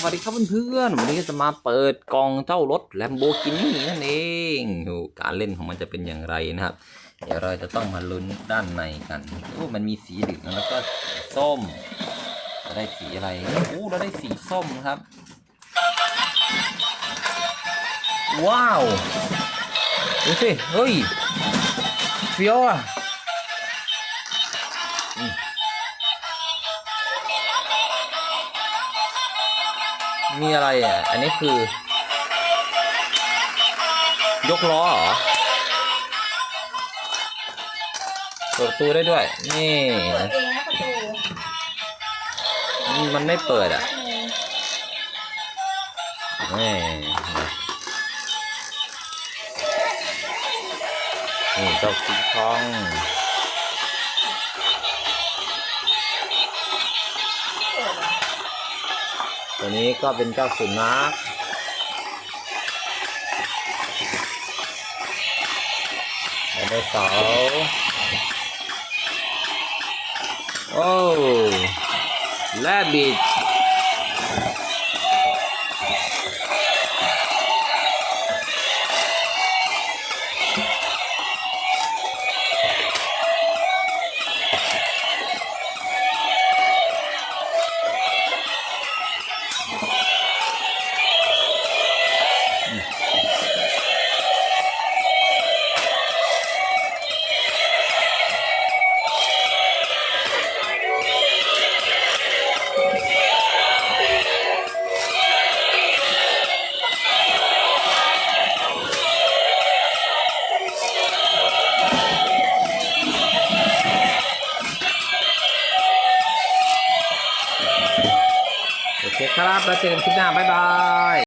สวัสดีครับเพื่อนๆวันนี้จะมาเปิดกล่องเจ้ารถ Lamborghini นั่นเองการเล่นของมันจะเป็นอย่างไรนะครับ เดี๋ยวเราจะต้องมาลุ้นด้านในกันโอ้มันมีสีเหลืองแล้วก็สีส้มจะได้สีอะไรโอ้เราได้สีส้มครับ ว้าวดูสิเฮ้ยเฟี้ยวอะ มีอะไรอะ อันนี้คือ ยกล้อเหรอเปิดประตูได้ด้วย นี่ เปิดเองนะประตูมันไม่เปิดอะนี่นี่เจ้าคิงคอง ตัวนี้ก็เป็นเจ้าสุนัขไดโนเสาร์โอ้แลบบิด โอเคครับ แล้วเจอกันคลิปหน้า บ๊ายบาย